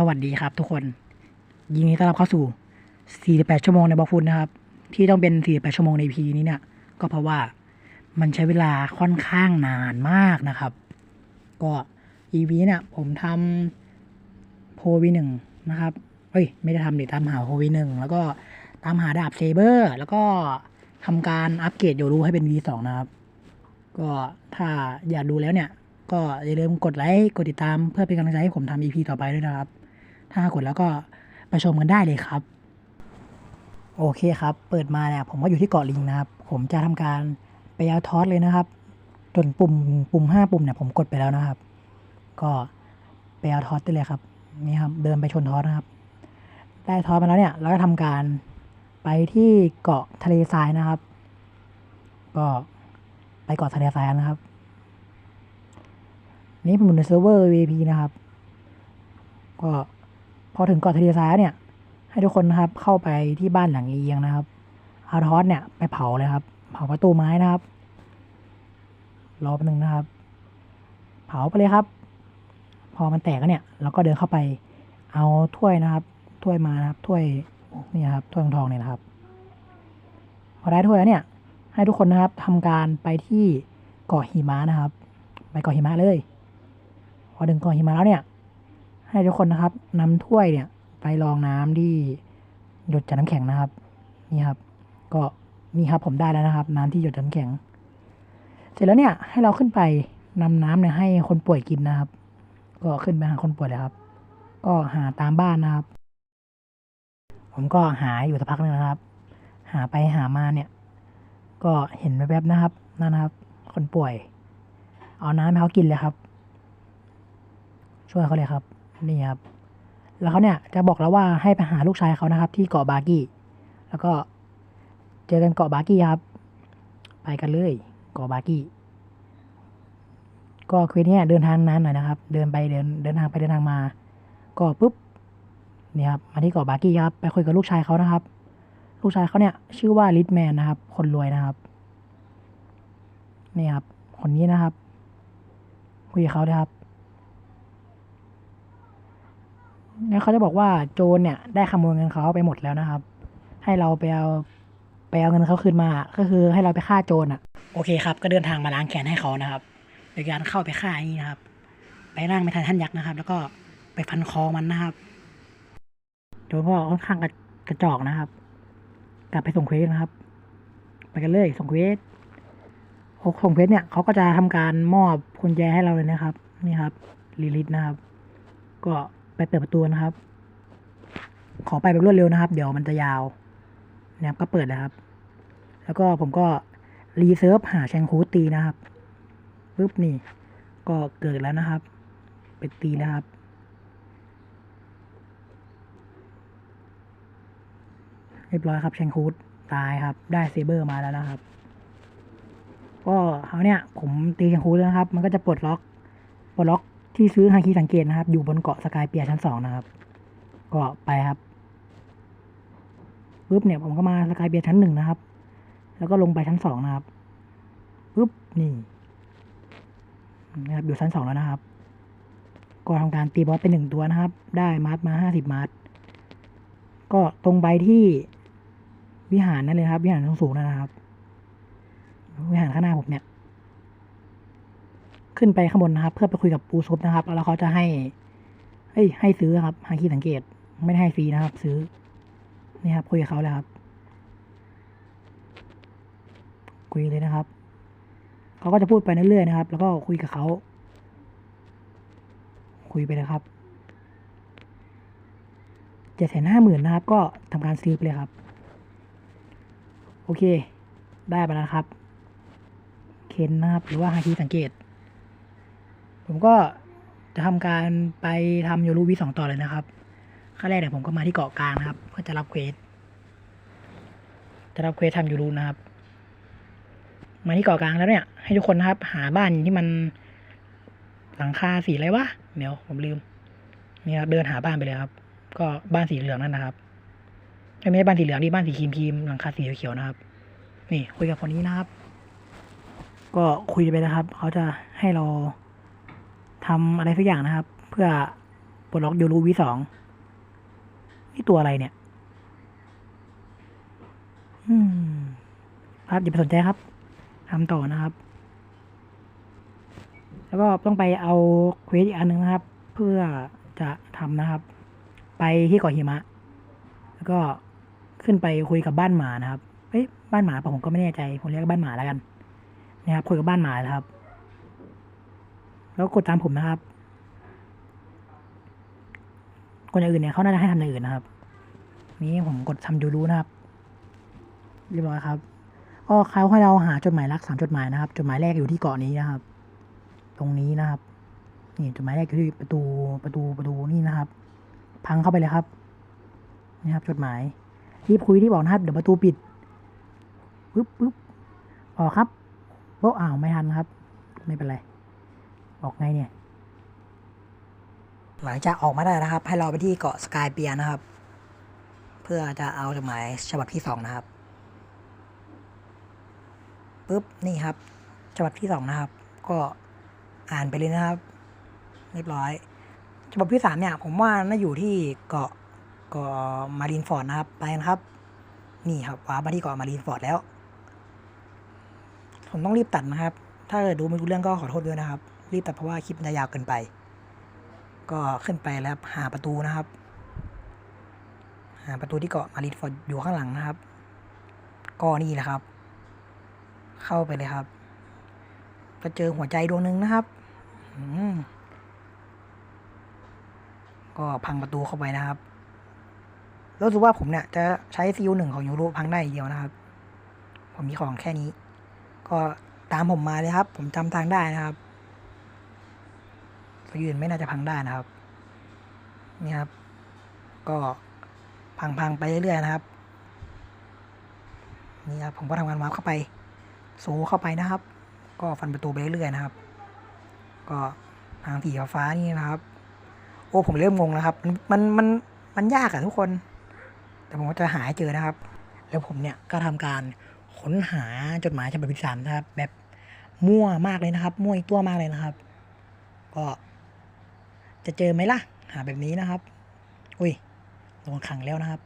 สวัสดีครับทุกคน ยินดีต้อนรับเข้าสู่ 48 ชั่วโมงในบล็อกฟุตนะครับ ที่ต้องเป็น 48 ชั่วโมงใน EP นี้เนี่ย ก็เพราะว่ามันใช้เวลาค่อนข้างนานมากนะครับ ก็ EP เนี่ยผมทำโพวีหนึ่งนะครับเอ้ย ไม่ได้ทำดิตามหาโพวีหนึ่งแล้วก็ตามหาดาบเซเบอร์ แล้วก็ทำการอัปเกรดโยรูให้เป็น V2 นะครับ ก็ถ้าอยากดูแล้วเนี่ย ก็อย่าลืมกดไลค์ กดติดตามเพื่อเป็นกำลังใจให้ผมทำ EP ต่อไปด้วยนะครับ ถ้ากดแล้วก็ไปชมกันได้เลยครับ โอเคครับ เปิดมาเนี่ยผมก็อยู่ที่เกาะลิงนะครับ ผมจะทำการไปเอาทอสเลยนะครับ จนปุ่มปุ่มห้าปุ่มเนี่ยผมกดไปแล้วนะครับ ก็ไปเอาทอสได้เลยครับ นี่ครับ เดินไปชนทอสนะครับ ได้ทอสมาแล้วเนี่ย เราก็ทำการไปที่เกาะทะเลทรายนะครับ ก็ไปเกาะทะเลทรายนะครับ นี่ผมอยู่ในเซิร์ฟเวอร์ VP นะครับ ก็ พอถึงเกาะทะเลทรายเนี่ย ให้ทุกคนนะครับเข้าไปที่บ้านหลังเอียงนะครับอาทอสเนี่ยไปเผาเลยครับ เผาประตูไม้นะครับ รอแป๊บนึงนะครับ เผาไปเลยครับ พอมันแตกแล้วเนี่ย เราก็เดินเข้าไปเอาถ้วยนะครับ ถ้วยมานะครับถ้วยนี่ครับถ้วยทองๆเนี่ยนะครับ พอได้ถ้วยแล้วเนี่ย ให้ทุกคนนะครับทำการไปที่เกาะหิมะนะครับ ไปเกาะหิมะเลย พอถึงเกาะหิมะแล้วเนี่ย ให้ทุกคนนะครับนำถ้วยเนี่ยไปรองน้ำที่หยดจากน้ำแข็งนะครับ นี่ครับ ก็นี่ครับผมได้แล้วนะครับ น้ำที่หยดจากน้ำแข็ง เสร็จแล้วเนี่ยให้เราขึ้นไปนำน้ำเนี่ยให้คนป่วยกินนะครับ ก็ขึ้นไปหาคนป่วยเลยครับ ก็หาตามบ้านนะครับ ผมก็หาอยู่สักพักหนึงนะครับ หาไปหามาเนี่ย ก็เห็นแวบๆนะครับนั่นนะครับ คนป่วย เอาน้ำให้เขากินเลยครับ ช่วยเขาเลยครับ นี่ครับ แล้วเขาเนี่ยจะบอกแล้วว่าให้ไปหาลูกชายเขานะครับ ที่เกาะบากี้ แล้วก็เจอกันเกาะบากี้ครับ ไปกันเลย เกาะบากี้ ก็คือเนี่ยเดินทางนานหน่อยนะครับ เดินไปเดินเดินทางไปเดินทางมา ก็ปุ๊บเนี่ยครับมาที่เกาะบากี้ครับ ไปคุยกับลูกชายเขานะครับ ลูกชายเขาเนี่ยชื่อว่าลิทแมนนะครับ คนรวยนะครับ นี่ครับ คนนี้นะครับ คุยกับเขาเลยครับ แล้วเขาจะบอกว่าโจรเนี่ยได้ขโมยเงินเขาไปหมดแล้วนะครับ ให้เราไปเอาไปเอาเงินเขาคืนมา ก็คือให้เราไปฆ่าโจรอะ โอเคครับ ก็เดินทางมาล้างแค้นให้เขานะครับโดยการเข้าไปฆ่าอย่างนี้นะครับ ไปร่างไม่ทันท่านยักษ์นะครับ แล้วก็ไปพันคอมันนะครับโจรก็ค่อนข้างกระกระจอกนะครับ กลับไปส่งเควสนะครับ ไปกันเลยส่งเควสพอส่งเควสเนี่ยเขาก็จะทำการมอบกุญแจให้เราเลยนะครับ นี่ครับลิลิตนะครับ ก็ ไปเปิดประตูนะครับ ขอไปแบบรวดเร็วนะครับ เดี๋ยวมันจะยาวนะครับก็เปิดแล้วครับ แล้วก็ผมก็รีเซิร์ฟหาแชงคูตีนะครับปุ๊บนี่ ก็เกิดแล้วนะครับ ไปตีแล้วครับเรียบร้อยครับแชงคูดตายครับ ได้เซเบอร์มาแล้วนะครับ ก็เขาเนี่ยผมตีแชงคูดแล้วนะครับ มันก็จะปลดล็อกปลดล็อก ที่ซื้อฮาคิสังเกตนะครับ อยู่บนเกาะสกายเปียชั้นสองนะครับ ก็ไปครับปุ๊บเนี่ยผมก็มาสกายเปียชั้นหนึ่งนะครับ แล้วก็ลงไปชั้นสองนะครับปุ๊บนี่นะครับอยู่ชั้นสองแล้วนะครับ ก็ทำการตีบอสไปหนึ่งตัวนะครับ ได้มาร์ทมาห้าสิบมาร์ทก็ตรงไปที่วิหารนั่นเลยครับ วิหารสูงๆนะครับ วิหารข้างหน้าผมเนี่ย ขึ้นไปข้างบนนะครับ เพื่อไปคุยกับปูซุปนะครับ แล้วเขาจะให้เฮ้ยให้ซื้อครับหาคีสังเกตไม่ได้ให้ฟรีนะครับ ซื้อนี่ครับคุยกับเขาแล้วครับ คุยเลยนะครับเขาก็จะพูดไปเรื่อยๆนะครับ แล้วก็คุยกับเขาคุยไปเลยครับเจ็ดแสนห้าหมื่นนะครับ ก็ทำการซื้อไปเลยครับ โอเค ได้ไปแล้วครับ เคนนะครับ หรือว่าฮาคีสังเกต ผมก็จะทำการไปทำโยรูวีสองต่อเลยนะครับขั้นแรกเนี่ยวผมก็มาที่เกาะกลางนะครับเพื่อจะรับเควสจะรับเควสทำโยรูนะครับ มาที่เกาะกลางแล้วเนี่ย ให้ทุกคนนะครับ หาบ้านที่มันหลังคาสีอะไรวะเดี๋ยวผมลืมนี่ครับเดินหาบ้านไปเลยครับ ก็บ้านสีเหลืองนั่นนะครับไม่ใช่บ้านสีเหลืองนี่บ้านสีครีมครีมหลังคาสีเขียวนะครับ นี่คุยกับคนนี้นะครับ ก็คุยไปนะครับ เขาจะให้เรา ทำอะไรสักอย่างนะครับ เพื่อปลดล็อกยูรูวีสองนี่ตัวอะไรเนี่ย อืม ครับอย่าไปสนใจครับทำต่อนะครับ แล้วก็ต้องไปเอาเควสอีกอันหนึ่งนะครับ เพื่อจะทำนะครับ ไปที่เกาะหิมะ แล้วก็ขึ้นไปคุยกับบ้านหมานะครับเอ้ยบ้านหมาผมก็ไม่แน่ใจผมเรียกว่าบ้านหมาแล้วกัน นะครับคุยกับบ้านหมาแล้วครับ แล้วกดตามผมนะครับ คนอื่นเนี่ยเขาน่าจะให้ทำอย่างอื่นนะครับ นี้ผมกดทำยูรู้นะครับเรียบร้อยครับก็เขาให้เราหาจดหมายรักสามจดหมายนะครับ จดหมายแรกอยู่ที่เกาะนี้นะครับ ตรงนี้นะครับ นี่จดหมายแรกอยู่ที่ประตูประตูประตูนี่นะครับ พังเข้าไปเลยครับนี่ครับ จดหมายรีบคุยที่บอกนะครับ เดี๋ยวประตูปิดปึ๊บปึ๊บออกครับโอ้อ้าวไม่ทันครับ ไม่เป็นไร ออกไงเนี่ย หลังจากออกมาได้นะครับ ให้เราไปที่เกาะสกายเปียนะครับ เพื่อจะเอาจดหมายฉบับที่สองนะครับปุ๊บนี่ครับฉบับที่สองนะครับ ก็อ่านไปเลยนะครับ เรียบร้อยฉบับที่สามเนี่ยผมว่าน่าอยู่ที่เกาะเกาะมารีนฟอร์ดนะครับไปนะครับ นี่ครับว้าร์ปมาที่เกาะมารีนฟอร์ดแล้ว ผมต้องรีบตัดนะครับ ถ้าเกิดดูไม่รู้เรื่องก็ขอโทษด้วยนะครับ รีบตัดเพราะว่าคลิปมันจะยาวเกินไป ก็ขึ้นไปแล้วครับหาประตูนะครับ หาประตูที่เกาะมารีนฟอร์ดอยู่ข้างหลังนะครับ ก็นี่แหละครับ เข้าไปเลยครับก็เจอหัวใจดวงหนึ่งนะครับอืมก็พังประตูเข้าไปนะครับรู้สึกว่าผมเนี่ยจะใช้ซีอูหนึ่งของยูโรพังได้เดียวนะครับ ผมมีของแค่นี้ ก็ตามผมมาเลยครับ ผมจำทางได้นะครับ ยื่นไม่น่าจะพังได้นะครับ นี่ครับ ก็พังๆไปเรื่อยๆนะครับ นี่ครับผมก็ทำงานวาร์ปเข้าไปโซเข้าไปนะครับ ก็ฟันประตูไปเรื่อยๆนะครับ ก็ทางสีฟ้านี่นะครับ โอ้ผมเริ่มงงแล้วครับ มันมันมันมันยากอะทุกคน แต่ผมก็จะหาเจอนะครับ แล้วผมเนี่ยก็ทำการค้นหาจดหมายฉบับที่สามนะครับ แบบมั่วมากเลยนะครับ มั่วอีกตัวมากเลยนะครับ ก็ จะเจอไหมล่ะ หาแบบนี้นะครับ อุ้ยโดนขังแล้วนะครับ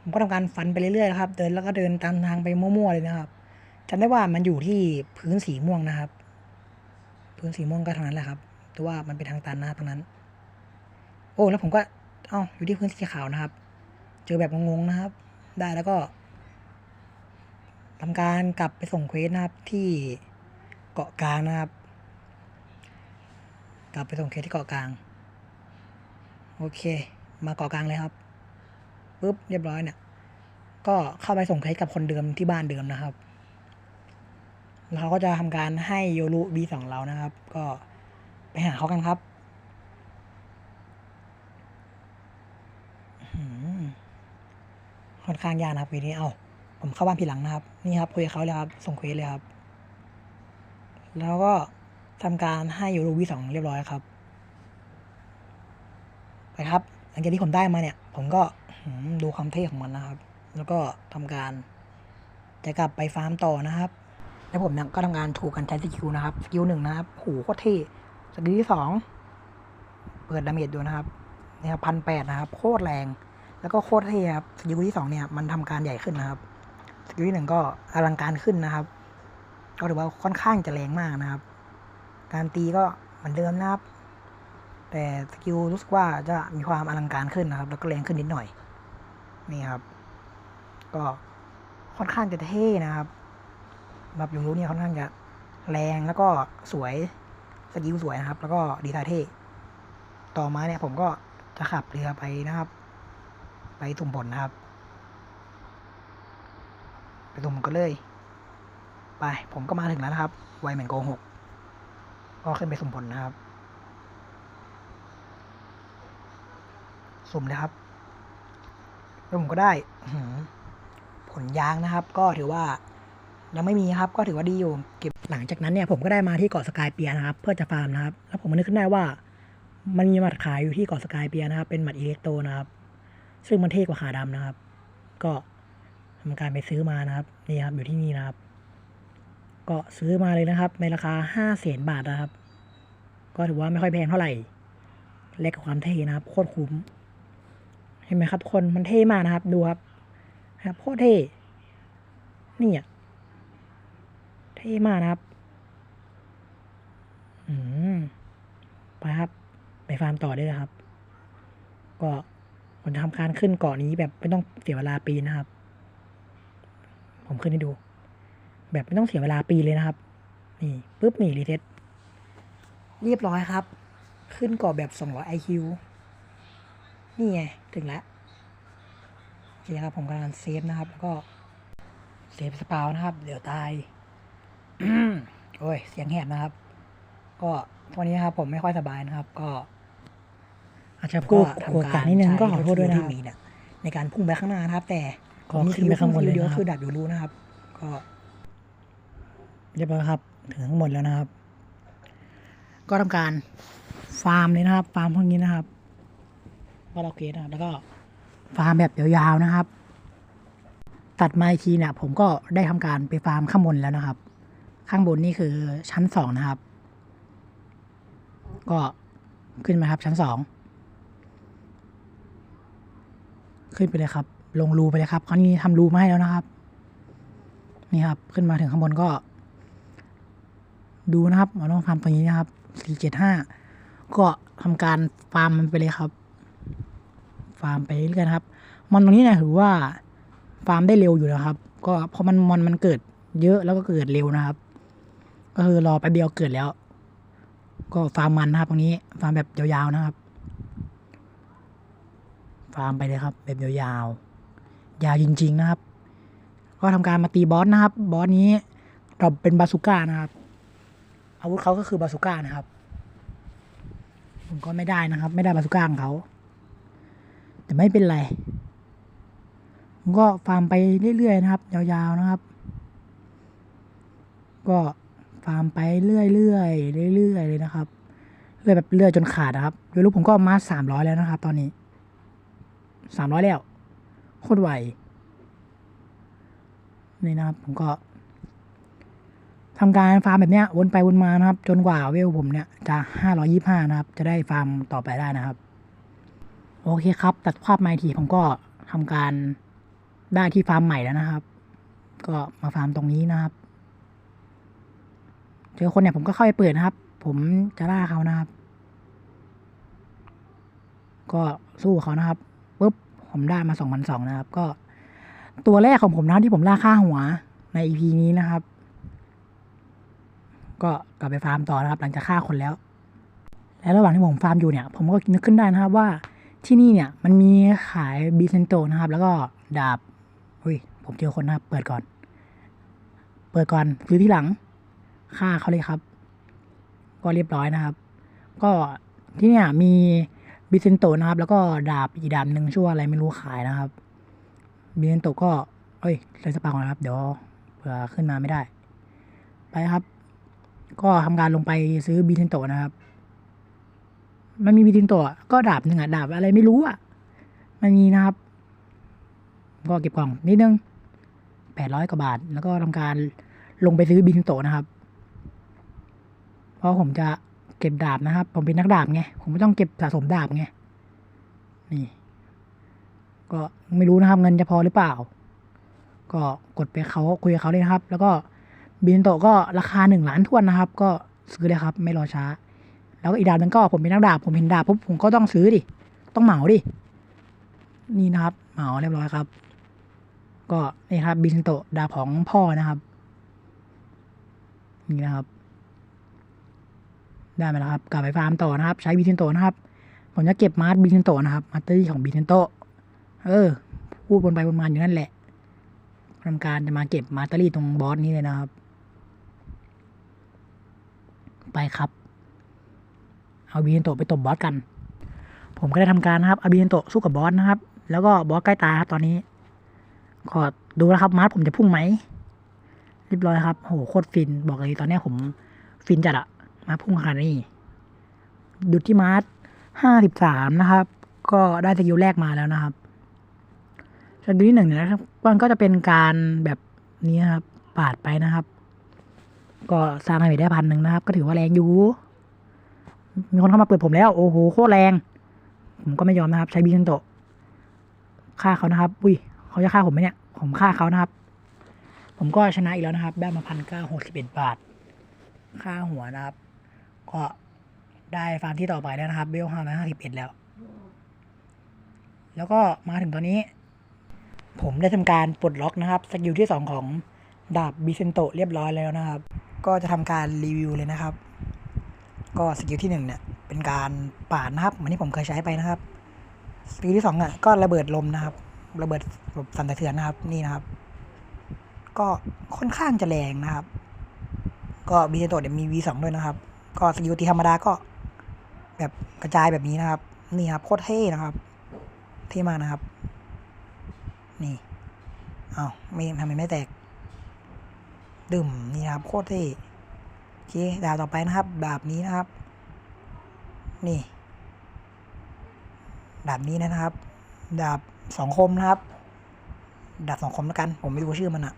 ผมก็ทำการฟันไปเรื่อยๆนะครับ เดินแล้วก็เดินตามทางไปมั่วๆเลยนะครับจำได้ว่ามันอยู่ที่พื้นสีม่วงนะครับ พื้นสีม่วงก็เท่านั้นแหละครับแต่ว่ามันเป็นทางตันนะครับตรงนั้น โอ้แล้วผมก็เอ้าอยู่ที่พื้นสีขาวนะครับ เจอแบบงงๆนะครับ ได้แล้วก็ทำการกลับไปส่งเควสนะครับที่เกาะกลางนะครับ กลับไปส่งเคสที่เกาะกลาง โอเค มาเกาะกลางเลยครับปุ๊บเรียบร้อยเนี่ยก็เข้าไปส่งเคสกับคนเดิมที่บ้านเดิมนะครับเขาก็จะทำการให้โยรุบีสองเรานะครับ ก็ไปหาเขากันครับค่อนข้างยากนะครับเวสนี้ เอาผมเข้าบ้านผิดหลังนะครับ นี่ครับคุยกับเขาเลยครับ ส่งเควสเลยครับ แล้วก็ ทำการให้ยูโรุบีสองเรียบร้อยครับ ไปครับ หลังจากที่ผมได้มาเนี่ย ผมก็ดูความเท่ของมันนะครับ แล้วก็ทำการจะกลับไปฟาร์มต่อนะครับ แล้วผมเนี่ยก็ทำงานถูกกันใช้สกิลนะครับ สกิลหนึ่งนะครับโหโคตรเท่สกิลที่สองเปิดดาเมจดูนะครับเนี่ยพันแปดนะครับ โคตรแรง แล้วก็โคตรเท่ครับ สกิลที่สองเนี่ยมันทำการใหญ่ขึ้นนะครับ สกิลที่หนึ่งก็อลังการขึ้นนะครับ ก็ถือว่าค่อนข้างจะแรงมากนะครับ การตีก็เหมือนเดิมนะครับ แต่สกิลรู้สึกว่าจะมีความอลังการขึ้นนะครับ แล้วก็แรงขึ้นนิดหน่อย นี่ครับ ก็ค่อนข้างจะเท่นะครับแบบยูรู้เนี่ยค่อนข้างจะแรงแล้วก็สวยสกิลสวยนะครับ แล้วก็ดีไซน์เท่ต่อมาเนี่ยผมก็จะขับเรือไปนะครับ ไปตุ่มผลนะครับ ไปตุ่มกันเลย ไปผมก็มาถึงแล้วนะครับ ไวเหมือนโกหก ก็ขึ้นไปสุ่มผลนะครับ สุ่มเลยครับแล้วผมก็ได้ผลยางนะครับ ก็ถือว่ายังไม่มีครับ ก็ถือว่าดีอยู่เก็บหลังจากนั้นเนี่ยผมก็ได้มาที่เกาะสกายเปียนะครับ เพื่อจะฟาร์มนะครับ แล้วผมก็นึกขึ้นได้ว่า มันมีหมัดขายอยู่ที่เกาะสกายเปียนะครับ เป็นหมัดอิเล็กโตนะครับ ซึ่งมันเท่กว่าขาดำนะครับ ก็ทำการไปซื้อมานะครับนี่ครับอยู่ที่นี่นะครับ ก็ซื้อมาเลยนะครับ ในราคาห้าแสนบาทนะครับ ก็ถือว่าไม่ค่อยแพงเท่าไหร่แลกกับความเท่นะครับโคตรคุ้มเห็นไหมครับทุกคนมันเท่มากนะครับ ดูครับครับโคตรเท่นี่อะเท่มากนะครับ อืมไปครับ ไปฟาร์มต่อได้เลยครับ ก็ผมจะทำการขึ้นเกาะนี้แบบไม่ต้องเสียเวลาปีนนะครับ ผมขึ้นให้ดู แบบไม่ต้องเสียเวลาปีนเลยนะครับ นี่ปุ๊บนี่รีเซ็ตเรียบร้อยครับ ขึ้นเกาะแบบ 200 IQ นี่ไง ถึงแล้วโอเคครับ ผมกำลังเซฟนะครับ แล้วก็ เซฟสปาวนะครับ เดี๋ยวตายโอ้ย เสียงแหบนะครับ ก็วันนี้ครับ ผมไม่ค่อยสบายนะครับ ก็อาจจะพูดทำการนิดนึงก็ขอโทษด้วยนะครับมีเนี่ยในการพุ่งไปข้างหน้านะครับ แต่ก็ขึ้นไปข้างบนเลยเดียวนะครับคือดับอยู่รู้นะครับ ก็ เรียบร้อยครับถึงข้างบนแล้วนะครับ ก็ทำการฟาร์มเลยนะครับฟาร์มพวกนี้นะครับว่าเราเกตนะครับแล้วก็ฟาร์มแบบยาวๆนะครับ ตัดมาอีกทีเนี่ยผมก็ได้ทำการไปฟาร์มข้างบนแล้วนะครับ ข้างบนนี่คือชั้นสองนะครับ ก็ขึ้นมาครับชั้นสองขึ้นไปเลยครับ ลงรูไปเลยครับคราวนี้ทำรูมาให้แล้วนะครับ นี่ครับ ขึ้นมาถึงข้างบนก็ ดูนะครับเราต้องทำตรงนี้นะครับ475ก็ทำการฟาร์มมันไปเลยครับ ฟาร์มไปเรื่อยๆนะครับ มอนตรงนี้เนี่ยถือว่าฟาร์มได้เร็วอยู่นะครับ ก็เพราะมันมอนมันเกิดเยอะแล้วก็เกิดเร็วนะครับ ก็คือรอไปเดียวเกิดแล้ว ก็ฟาร์มมันนะครับตรงนี้ ฟาร์มแบบยาวๆนะครับ ฟาร์มไปเลยครับ แบบยาวๆ ยาวจริง ๆ นะครับ ก็ทำการมาตีบอสนะครับ บอสนี้เราเป็นบาสุก้านะครับ อาวุธเขาก็คือบาสุก้านะครับ ผมก็ไม่ได้นะครับ ไม่ได้บาสุก้าของเขา แต่ไม่เป็นไรผมก็ฟาร์มไปเรื่อยๆนะครับ ยาวๆนะครับ ก็ฟาร์มไปเรื่อยๆเรื่อยๆเลยนะครับเรื่อยแบบเรื่อยจนขาดนะครับโดยรู้ผมก็มาสามร้อยแล้วนะครับ ตอนนี้สามร้อยแล้วโคตรไวนี่นะครับ ผมก็ ทำการฟาร์มแบบเนี้ยวนไปวนมานะครับ จนกว่าเวลผมเนี่ยจะห้าร้อยี่ห้านะครับ จะได้ฟาร์มต่อไปได้นะครับ โอเคครับ ตัดภาพไมาทีผมก็ทำการได้ที่ฟาร์มใหม่แล้วนะครับ ก็มาฟาร์มตรงนี้นะครับ เจอคนเนี่ยผมก็เข้าไปเปิดนะครับ ผมจะล่าเขานะครับ ก็สู้เขานะครับปุ๊บผมได้มาสองพันสองนะครับ ก็ตัวแรกของผมนะที่ผมล่าค่าหัวใน EP นี้นะครับ ก็กลับไปฟาร์มต่อนะครับ หลังจากฆ่าคนแล้ว และระหว่างที่ผมฟาร์มอยู่เนี่ย ผมก็นึกขึ้นได้นะครับว่าที่นี่เนี่ยมันมีขายบีเซนโตนะครับ แล้วก็ดาบอุ้ยผมเจอคนนะครับ เปิดก่อน เปิดก่อนซื้อที่หลังฆ่าเขาเลยครับ ก็เรียบร้อยนะครับ ก็ที่เนี่ยมีบิเซนโตนะครับ แล้วก็ดาบอีกดาบหนึ่งชื่วอะไรไม่รู้ขายนะครับบิเซนโตก็ เอ้ยใส่สปาก่อนนะครับ เดี๋ยวเผื่อขึ้นมาไม่ได้ ไปครับ ก็ทำการลงไปซื้อบิเซนโตนะครับ มันมีบิเซนโตะก็ดาบหนึ่งอะดาบอะไรไม่รู้อะมันมีนะครับ ก็เก็บกล่องนิดนึงแปดร้อยกว่าบาท แล้วก็ทำการลงไปซื้อบิเซนโตนะครับ เพราะผมจะเก็บดาบนะครับ ผมเป็นนักดาบไง ผมไม่ต้องเก็บสะสมดาบไง นี่ ก็ไม่รู้นะครับ เงินจะพอหรือเปล่า ก็กดไปเขาคุยกับเขาเลยนะครับ แล้วก็ บินโตก็ราคาหนึ่งล้านทวนนะครับ ก็ซื้อเลยครับ ไม่รอช้า แล้วก็อีดาบหนึงก็ผมเป็นนักดาบผมเห็นดาบปุ๊บผมก็ต้องซื้อดิ ต้องเหมาดิ นี่นะครับ เหมาเรียบร้อยครับ ก็นี่ครับ บินโตดาบของพ่อนะครับ นี่นะครับ ได้มาแล้วครับ กลับไปฟาร์มต่อนะครับ ใช้บินโตนะครับ ผมจะเก็บมาร์ทบินโตนะครับ มาสเตอรี่ของบินโตเออ พูดบนไปบนมาอยู่นั่นแหละทำการจะมาเก็บมาสเตอรี่ตรงบอสนี้เลยนะครับ ไปครับ เอาบิเทนโตไปตบบอสกัน ผมก็ได้ทำการนะครับเอาบิเทนโตสู้กับบอสนะครับ แล้วก็บอสใกล้ตายครับตอนนี้ก็ดูนะครับมาร์ทผมจะพุ่งไหมเรียบร้อยครับโหโคตรฟินบอกเลยตอนนี้ผมฟินจัดอะมาพุ่งขนาดนี้ดุดที่มาร์ทห้าสิบสามนะครับ ก็ได้สกิลแรกมาแล้วนะครับสกิลที่หนึ่งเนี่ยนะครับมันก็จะเป็นการแบบนี้นะครับ ปาดไปนะครับ ก็สร้างให้ได้พันหนึ่งนะครับ ก็ถือว่าแรงอยู่ มีคนเข้ามาเปิดผมแล้ว โอ้โหโคตรแรง ผมก็ไม่ยอมนะครับ ใช้บิเซนโตฆ่าเขานะครับ อุ้ยเขาจะฆ่าผมไหมเนี่ย ผมฆ่าเขานะครับ ผมก็ชนะอีกแล้วนะครับได้มาพันเก้าหกสิบเอ็ดบาท ค่าหัวนะครับ ก็ได้ฟาร์มที่ต่อไปแล้วนะครับเบลห้าร้อยห้าสิบเอ็ดแล้ว แล้วก็มาถึงตอนนี้ ผมได้ทำการปลดล็อกนะครับ สกิลที่สองของดาบบิเซนโตเรียบร้อยแล้วนะครับ ก็จะทำการรีวิวเลยนะครับ ก็สกิลที่หนึ่งเนี่ยเป็นการปาดนะครับเหมือนที่ผมเคยใช้ไปนะครับสกิลที่สองอะก็ระเบิดลมนะครับ ระเบิดแบบสั่นสะเทือนนะครับนี่นะครับ ก็ค่อนข้างจะแรงนะครับ ก็บิเซนโตเนี่ยมี V2 ด้วยนะครับ ก็สกิลตีธรรมดาก็ แบบกระจายแบบนี้นะครับ นี่ครับโคตรเท่นะครับ เท่มากนะครับ นี่เอาวไม่ทำไมไม่แตก ดื่มนี่นะครับโคตรเท่โอเคดาบต่อไปนะครับ ดาบนี้นะครับ นี่ ดาบนี้นะครับ ดาบสองคมนะครับ ดาบสองคมแล้วกัน ผมไม่รู้ชื่อมันอะ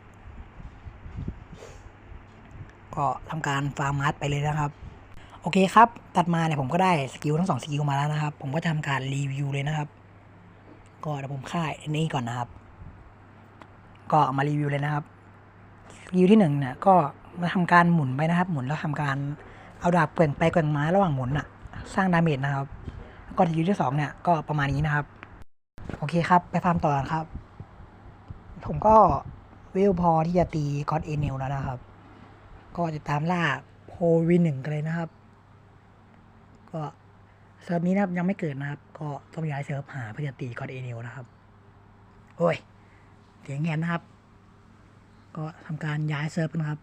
ก็ทำการฟาร์มัสไปเลยนะครับ โอเคครับ ตัดมาเนี่ยผมก็ได้สกิลทั้งสองสกิลมาแล้วนะครับ ผมก็จะทำการรีวิวเลยนะครับก็เดี๋ยวผมค่ายนี้ก่อนนะครับ ก็มารีวิวเลยนะครับ สกิลที่หนึ่งเนี่ยก็มาทำการหมุนไปนะครับ หมุนแล้วทำการเอาดาบเกว่งไปเกว่งมาระหว่างหมุนอะสร้างดาเมจนะครับก็สกิลที่สองเนี่ยก็ประมาณนี้นะครับ โอเคครับ ไปฟาร์มต่อครับ ผมก็เวลพอที่จะตีกอดเอเนลแล้วนะครับ ก็จะตามล่าโพวีหนึ่งกันเลยนะครับ ก็เซิร์ฟนี้นะครับยังไม่เกิดนะครับ ก็ต้องย้ายเซิร์ฟหาเพื่อจะตีกอดเอเนลนะครับ โอ้ยเสียงแงนนะครับ ก็ทำการย้ายเซิร์ฟนะครับ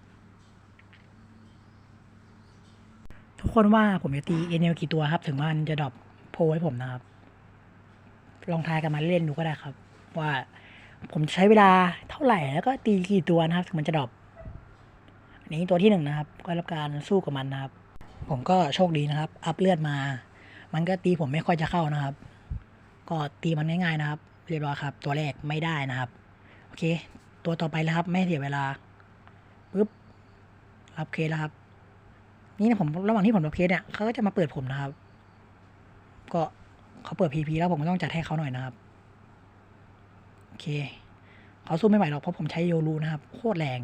ทุกคนว่าผมจะตีเอเนลกี่ตัวครับ ถึงมันจะดรอปโพให้ผมนะครับ ลองทายกันมาเล่นดูก็ได้ครับ ว่าผมใช้เวลาเท่าไหร่แล้วก็ตีกี่ตัวนะครับ ถึงมันจะดรอปอันนี้ตัวที่หนึ่งนะครับ ก็รับการสู้กับมันนะครับ ผมก็โชคดีนะครับ อัพเลือดมา มันก็ตีผมไม่ค่อยจะเข้านะครับ ก็ตีมันง่ายๆนะครับ เรียบร้อยครับ ตัวแรกไม่ได้นะครับ โอเค ตัวต่อไปแล้วครับ ไม่เสียเวลาปึ๊บรับเคสแล้วครับ นี่นะผมระหว่างที่ผมรับเคสเนี่ยเขาก็จะมาเปิดผมนะครับ ก็เขาเปิดพีพีแล้วผมก็ต้องจัดให้เขาหน่อยนะครับโอเคเขาสู้ไม่ไหวหรอกเพราะผมใช้โยรูนะครับ โคตรแรง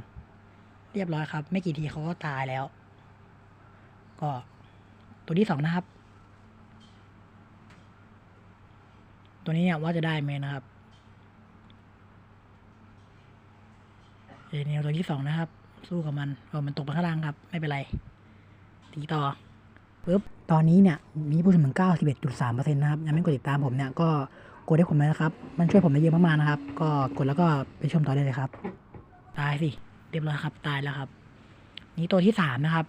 เรียบร้อยครับ ไม่กี่ทีเขาก็ตายแล้ว ก็ตัวที่สองนะครับ ตัวนี้เนี่ยว่าจะได้ไหมนะครับ เอเนลตัวที่สองนะครับ สู้กับมันเออมันตกไปข้างล่างครับ ไม่เป็นไร ตีต่อปึ๊บตอนนี้เนี่ยมีผู้ชมถึง91.3%นะครับ ยังไม่กดติดตามผมเนี่ยก็กดให้ผมเลยนะครับ มันช่วยผมได้เยอะมากๆนะครับ ก็กดแล้วก็ไปชมต่อได้เลยครับ ตายสิ เรียบร้อยครับ ตายแล้วครับ นี่ตัวที่สามนะครับ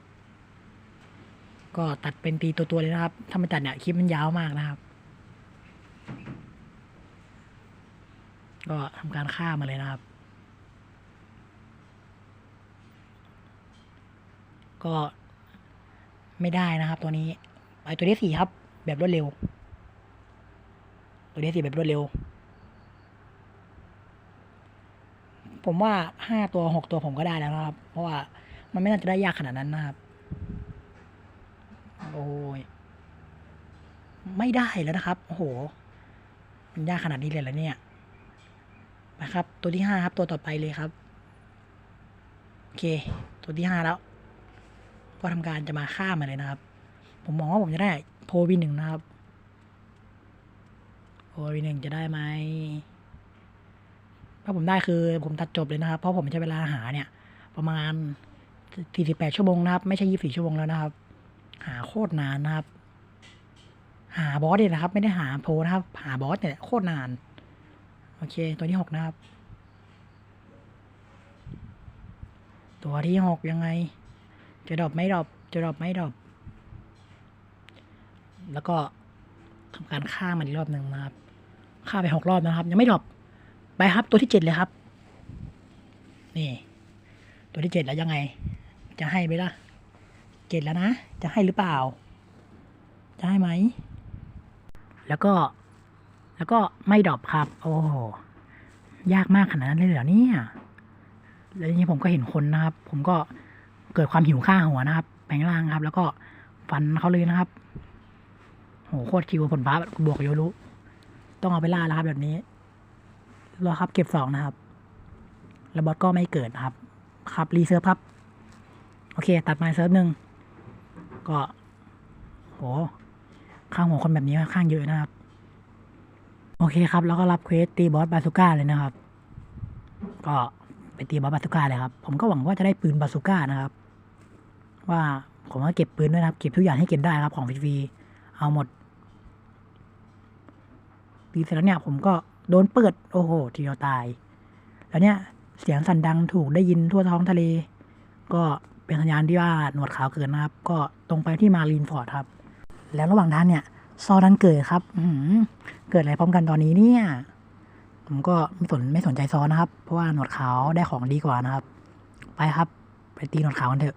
ก็ตัดเป็นตีตัวๆเลยนะครับ ถ้ามันตัดเนี่ยคลิปมันยาวมากนะครับ ก็ทำการฆ่ามาเลยนะครับ ก็ไม่ได้นะครับ ตัวนี้ ไปตัวที่สี่ครับ แบบรวดเร็ว ตัวที่สี่แบบรวดเร็ว ผมว่าห้าตัวหกตัวผมก็ได้แล้วนะครับ เพราะว่ามันไม่น่าจะได้ยากขนาดนั้นนะครับ โอ้ย ไม่ได้แล้วนะครับ โอ้โห มันยากขนาดนี้เลยเหรอเนี่ยนะครับ ตัวที่ห้าครับ ตัวต่อไปเลยครับ โอเค ตัวที่ห้าแล้ว ก็ทำการจะมาฆ่ามันเลยนะครับ ผมมองว่าผมจะได้โพวีหนึ่งนะครับโพวีหนึ่งจะได้ไหมถ้าผมได้คือผมตัดจบเลยนะครับ เพราะผมใช้เวลาหาเนี่ย ประมาณ48ชั่วโมงนะครับ ไม่ใช่24ชั่วโมงแล้วนะครับ หาโคตรนานนะครับ หาบอสเนี่ยนะครับ ไม่ได้หาโพลนะครับ หาบอสเนี่ยโคตรนาน โอเค ตัวที่หกนะครับ ตัวที่หกยังไง จะดรอปไม่ดรอปจะดรอปไม่ดรอปแล้วก็ทำการฆ่ามันอีกรอบหนึ่งนะครับฆ่าไปหกรอบนะครับ ยังไม่ดรอปไปครับตัวที่เจ็ดเลยครับ นี่ ตัวที่เจ็ดแล้วยังไง จะให้ไหมล่ะเจ็ดแล้วนะ จะให้หรือเปล่า จะให้ไหม แล้วก็ แล้วก็ไม่ดรอปครับ โอ้โหยากมากขนาดนั้นเลยเหรอเนี่ยแล้วทีนี้ผมก็เห็นคนนะครับ ผมก็ เกิดความหิวข้าหัวนะครับ แปลงร่างครับ แล้วก็ฟันเขาเลยนะครับโหโคตรคิวผลฟ้าบวกโยรุต้องเอาไปล่าแล้วครับ แบบนี้รอครับ เก็บสองนะครับ แล้วบอสก็ไม่เกิดนะครับ ครับรีเซิร์ฟครับ โอเค ตัดมาเซิร์ฟหนึ่งก็โหข้างหัวคนแบบนี้ค่อนข้างเยอะนะครับ โอเคครับ แล้วก็รับเควสตีบอสบาซูก้าเลยนะครับ ก็ไปตีบอสบาซูก้าเลยครับ ผมก็หวังว่าจะได้ปืนบาซูก้านะครับ ว่าผมก็เก็บปืนด้วยนะครับ เก็บทุกอย่างให้เก็บได้ครับของฟรีๆเอาหมดตีเสร็จแล้วเนี่ยผมก็โดนเปิดโอ้โหทีเดียวตาย แล้วเนี่ยเสียงสั่นดังถูกได้ยินทั่วท้องทะเล ก็เป็นสัญญาณที่ว่าหนวดขาวเกินนะครับ ก็ตรงไปที่มารีนฟอร์ดครับ แล้วระหว่างทางเนี่ย ซอดันเกิดครับอืเกิดอะไรพร้อมกันตอนนี้เนี่ย ผมก็ไม่สนไม่สนใจซอนะครับ เพราะว่าหนวดขาวได้ของดีกว่านะครับ ไปครับ ไปตีหนวดขาวกันเถอะ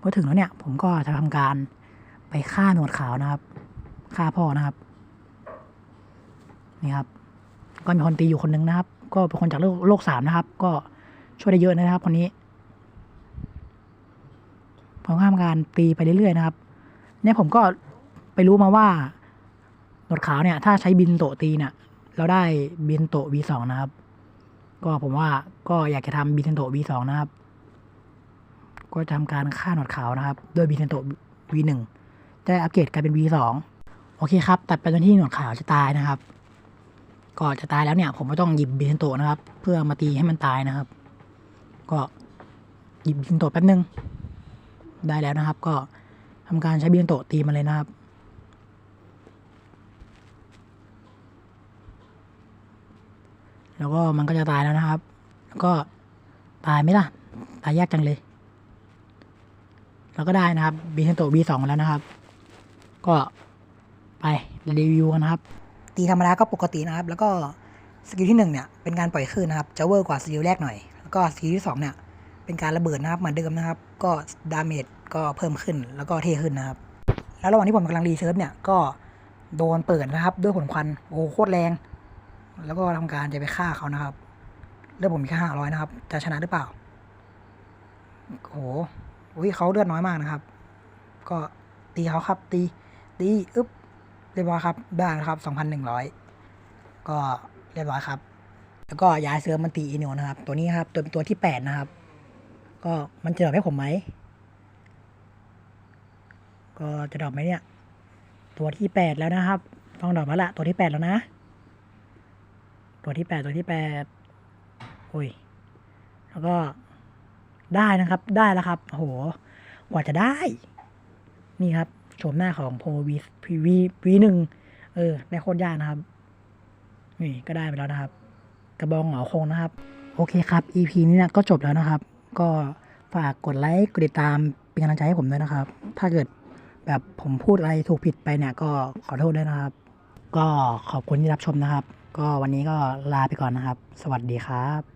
พอถึงแล้วเนี่ย ผมก็จะทำการไปฆ่าหนวดขาวนะครับฆ่าพ่อนะครับ นี่ครับ ก็มีคนตีอยู่คนหนึ่งนะครับ ก็เป็นคนจากโลกโลกสามนะครับ ก็ช่วยได้เยอะนะครับคนนี้ผมทำการตีไปเรื่อยๆนะครับ เนี่ยผมก็ไปรู้มาว่าหนวดขาวเนี่ย ถ้าใช้บินโตตีเนี่ย เราได้บินโต V2 นะครับ ก็ผมว่าก็อยากจะทำบินโต V2 นะครับ ก็จะทำการฆ่าหนวดขาวนะครับด้วยบินโตะ V1 จะได้อัปเกรดกลายเป็น V2 โอเคครับ ตัดไปตอนที่หนวดขาวจะตายนะครับ ก็จะตายแล้วเนี่ย ผมก็ต้องหยิบบินโตนะครับ เพื่อมาตีให้มันตายนะครับ ก็หยิบบินโตแป๊บนึง ได้แล้วนะครับ ก็ทำการใช้บินโตตีมันเลยนะครับแล้วก็มันก็จะตายแล้วนะครับ แล้วก็ตายไหมล่ะ ตายยากจังเลย แล้วก็ได้นะครับบีเทนโตบีสองแล้วนะครับ ก็ไปรีวิวกันนะครับ ตีธรรมดาก็ปกตินะครับ แล้วก็สกิลที่หนึ่งเนี่ยเป็นการปล่อยคลื่นนะครับ จะเวอร์กว่าสกิลแรกหน่อย แล้วก็สกิลที่สองเนี่ยเป็นการระเบิดนะครับเหมือนเดิมนะครับ ก็ดาเมจก็เพิ่มขึ้นแล้วก็เท่ขึ้นนะครับ แล้วระหว่างที่ผมกำลังรีเซิร์ฟเนี่ยก็โดนเปิดนะครับ ด้วยผลควันโอ้โหโคตรแรง แล้วก็ทำการจะไปฆ่าเขานะครับเลือดผมมีแค่ห้าร้อยนะครับ จะชนะหรือเปล่าโอ้โห อุ้ยเขาเลือดน้อยมากนะครับ ก็ตีเขาครับ ตี ตีอึ๊บเรียบร้อยครับได้นะครับสองพันหนึ่งร้อยก็เรียบร้อยครับ แล้วก็ย้ายเสื้อมันตีอีโนนะครับ ตัวนี้ครับตัวตัวที่แปดนะครับ ก็มันจะดรอปให้ผมไหมก็จะดรอปไหมเนี่ย ตัวที่แปดแล้วนะครับ ต้องดรอปแล้วละตัวที่แปดแล้วนะ ตัวที่แปดตัวที่แปดโอ้ย แล้วก็ ได้นะครับ ได้แล้วครับโหกว่าจะได้ นี่ครับโฉมหน้าของโพวีวีวีหนึ่งเออได้โคตรยากนะครับ นี่ก็ได้ไปแล้วนะครับ กระบองเหงาคงนะครับ โอเคครับ EP นี้เนี่ยก็จบแล้วนะครับ ก็ฝากกดไลค์กดติดตามเป็นกำลังใจให้ผมด้วยนะครับ ถ้าเกิดแบบผมพูดอะไรถูกผิดไปเนี่ย ก็ขอโทษด้วยนะครับ ก็ขอบคุณที่รับชมนะครับ ก็วันนี้ก็ลาไปก่อนนะครับ สวัสดีครับ